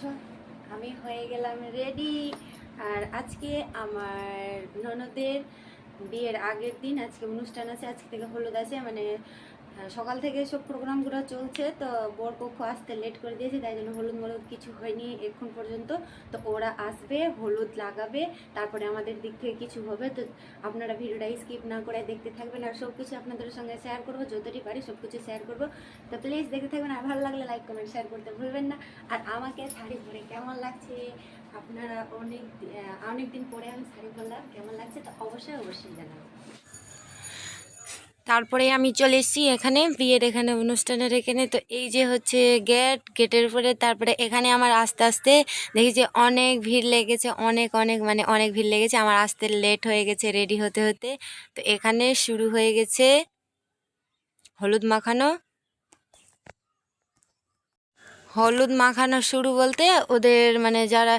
পাচ্ছ আমি হয়ে গেলাম রেডি আর আজকে আমার ননদের বিয়ের আগের দিন, আজকে অনুষ্ঠান আছে, আজকে থেকে হলুদ আছে মানে সকাল থেকে সব প্রোগ্রামগুলো চলছে, তো বর পক্ষ আসতে লেট করে দিয়েছে, তাই জন্য হলুদ মলুদ কিছু হয়নি এখন পর্যন্ত। তো ওরা আসবে, হলুদ লাগাবে, তারপরে আমাদের দিক থেকে কিছু হবে। তো আপনারা ভিডিওটা স্কিপ না করে দেখতে থাকবেন, আর সব কিছু আপনাদের সঙ্গে শেয়ার করব, যতটি পারি সব কিছু শেয়ার করব। তো প্লিজ দেখতে থাকবেন, আর ভালো লাগলে লাইক কমেন্ট শেয়ার করতে ভুলবেন না। আর আমাকে শাড়ি পরে কেমন লাগছে? আপনারা অনেক অনেক দিন পরে আমি শাড়ি পরলাম, কেমন লাগছে? তো অবশ্যই অবশ্যই জানাবেন। তারপরে আমি চলে এসেছি এখানে, বিয়ের এখানে অনুষ্ঠানের এখানে। তো এই যে হচ্ছে গেট গেটের উপরে তারপরে এখানে আমার আস্তে আস্তে দেখি যে অনেক ভিড় লেগেছে, অনেক অনেক মানে অনেক ভিড় লেগেছে। আমার আসতে লেট হয়ে গেছে রেডি হতে হতে। তো এখানে শুরু হয়ে গেছে হলুদ মাখানো। হলুদ মাখানো শুরু বলতে ওদের মানে যারা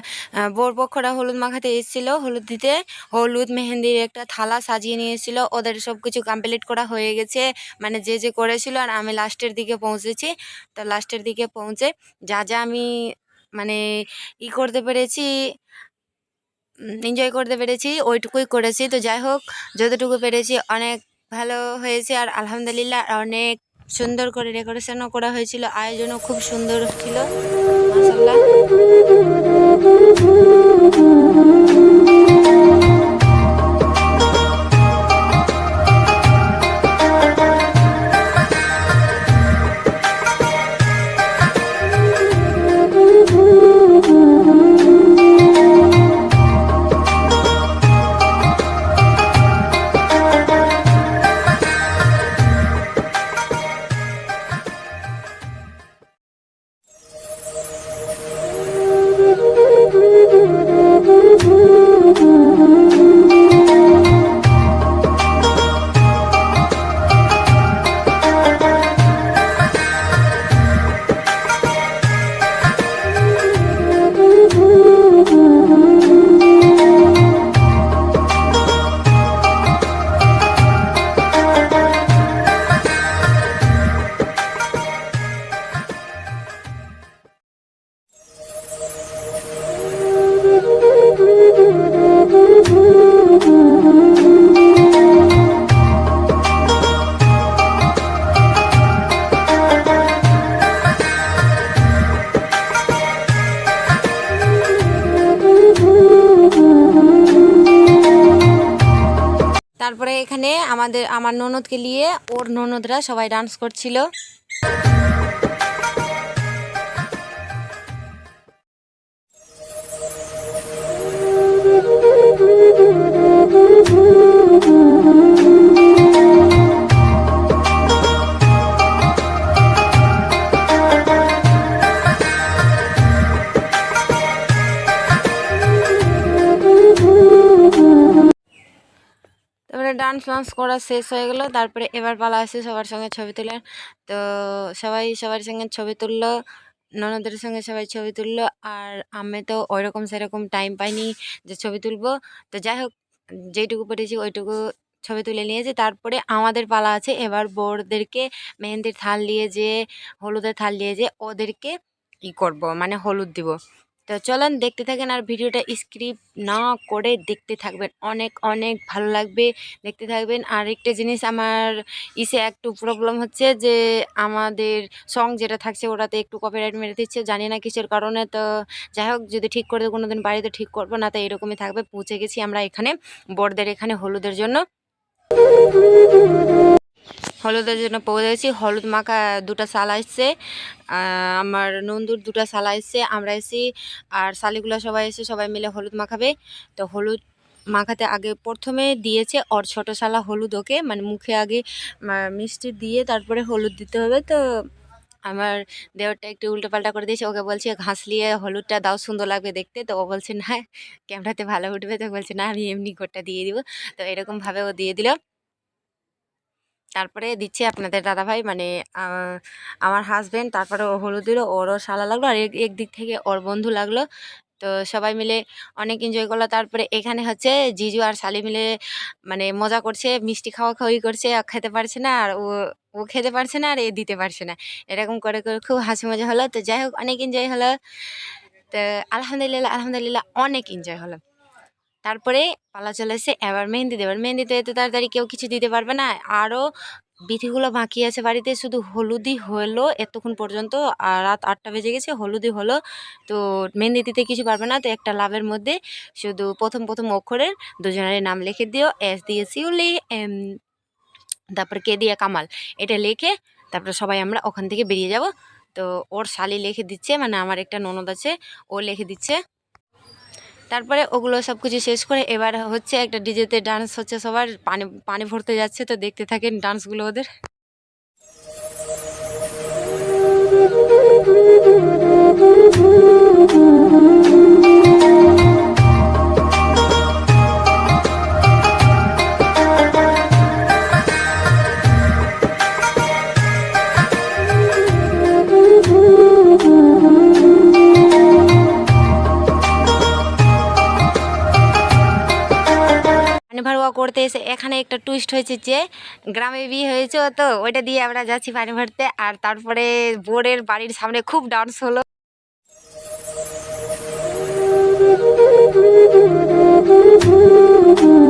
বরপক্ষরা হলুদ মাখাতে এসেছিল, হলুদ দিতে হলুদ, মেহেন্দির একটা থালা সাজিয়ে নিয়ে এসেছিল ওদের সব কিছু কমপ্লিট করা হয়ে গেছে। মানে যে যে করেছিল আর আমি লাস্টের দিকে পৌঁছেছি। তো লাস্টের দিকে পৌঁছে যা যা আমি মানে ই করতে পেরেছি এনজয় করতে পেরেছি, ওইটুকুই করেছি। তো যাই হোক, যতটুকু পেরেছি, অনেক ভালো হয়েছে আর আলহামদুলিল্লাহ অনেক সুন্দর করে ডেকোরেশনও করা হয়েছিল আয়োজনও খুব সুন্দর ছিল মাসাল্লাহ এখানে আমাদের আমার ননদকে নিয়ে ওর ননদরা সবাই ডান্স করছিল। ডান্স ফান্স করা শেষ হয়ে গেলো। তারপরে এবার পালা আসে সবার সঙ্গে ছবি তোলার। তো সবাই সবার সঙ্গে ছবি তুললো, ননদের সঙ্গে সবাই ছবি তুললো আর আমি তো ওইরকম সেরকম টাইম পাইনি যে ছবি তুলবো। তো যাই হোক, যেইটুকু পেরেছি ওইটুকু ছবি তুলে নিয়েছি। তারপরে আমাদের পালা আছে এবার বড়দেরকে, মেহেন্দির থাল দিয়ে যে, হলুদের থাল নিয়ে যে ওদেরকে ই করব মানে হলুদ দিব। তো চলেন দেখতে থাকেন আর ভিডিওটা স্ক্রিপ না করে দেখতে থাকবেন। অনেক অনেক ভালো লাগবে দেখতে থাকবেন। আর একটা জিনিস আমার ইসে একটু প্রবলেম হচ্ছে যে আমাদের সং যেটা থাকছে ওটাতে একটু কপিরাইট মেরে দিচ্ছে। জানি না কিসের কারণে, তো যাই হোক, যদি ঠিক করে কোনো দিন বাড়িতে ঠিক করব না, তো এরকমই থাকবে। পৌঁছে গেছি আমরা এখানে, বড়দের এখানে, হলুদের জন্য। হলুদের জন্য পৌঁছে গেছি হলুদ মাখা দুটা সাল আসছে আমার নন্দুর দুটা সালা এসছে আমরা এসি আর শালিগুলো সবাই এসে সবাই মিলে হলুদ মাখাবে। তো হলুদ মাখাতে আগে প্রথমে দিয়েছে ওর ছোট শালা হলুদ ওকে মানে মুখে আগে মিষ্টি দিয়ে তারপরে হলুদ দিতে হবে। তো আমার দেওরটা একটু উল্টো পাল্টা করে দিয়েছে, ওকে বলছে, ঘাস নিয়ে হলুদটা দাও, সুন্দর লাগবে দেখতে। তো ও বলছে, না, ক্যামেরাতে ভালো উঠবে। তো বলছে, না, আমি এমনি গোটা দিয়ে দিব। তো এরকমভাবে ও দিয়ে দিল। তারপরে দিচ্ছে আপনাদের দাদাভাই মানে আমার হাজব্যান্ড তারপরে ও হলুদ দিল, ওরও শালা লাগল, আর এক, একদিক থেকে ওর বন্ধু লাগল। তো সবাই মিলে অনেক এনজয় করল। তারপরে এখানে হচ্ছে জিজু আর শালি মিলে মানে মজা করছে, মিষ্টি খাওয়া খাওয়ি করছে খেতে পারছে না, আর ও ও খেতে পারছে না, আর এ দিতে পারছে না। এরকম করে করে খুব হাসি মজা হলো। তো যাই হোক, অনেক এনজয় হলো। তো আলহামদুলিল্লাহ আলহামদুলিল্লাহ, অনেক এনজয় হলো। তারপরে পালা চলে এসে এবার মেহেন্দি দেবার মেহেন্দিতে এত তাড়াতাড়ি কেউ কিছু দিতে পারবে না। আরও বিধিগুলো বাকি আছে বাড়িতে, শুধু হলুদি হলো এতক্ষণ পর্যন্ত, আর রাত আটটা বেজে গেছে হলুদি হলো। তো মেহেন্দি দিতে কিছু পারবে না, তো একটা লাভের মধ্যে শুধু প্রথম প্রথম অক্ষরের দুজনের নাম লিখে দিও, এস দিয়ে শিউলি, এম, তারপর কে দিয়ে কামাল, এটা লিখে তারপরে সবাই আমরা ওখান থেকে বেরিয়ে যাব। তো ওর শালি লিখে দিচ্ছে মানে আমার একটা ননদ আছে, ও লিখে দিচ্ছে। তারপরে ওগুলো সব কিছু শেষ করে এবার হচ্ছে একটা ডিজেতে ডান্স হচ্ছে সবার, পানি পানি ভরতে যাচ্ছে, তো দেখতে থাকেন ডান্সগুলো ওদের। Thank ভরুয়া করতে এসে এখানে একটা টুইস্ট হয়েছে যে, গ্রামে বিয়ে হয়েছে তো, ওইটা দিয়ে আমরা যাচ্ছি পানি ভরতে আর তারপরে বোর্ডের বাড়ির সামনে খুব ডান্স হলো Thank you.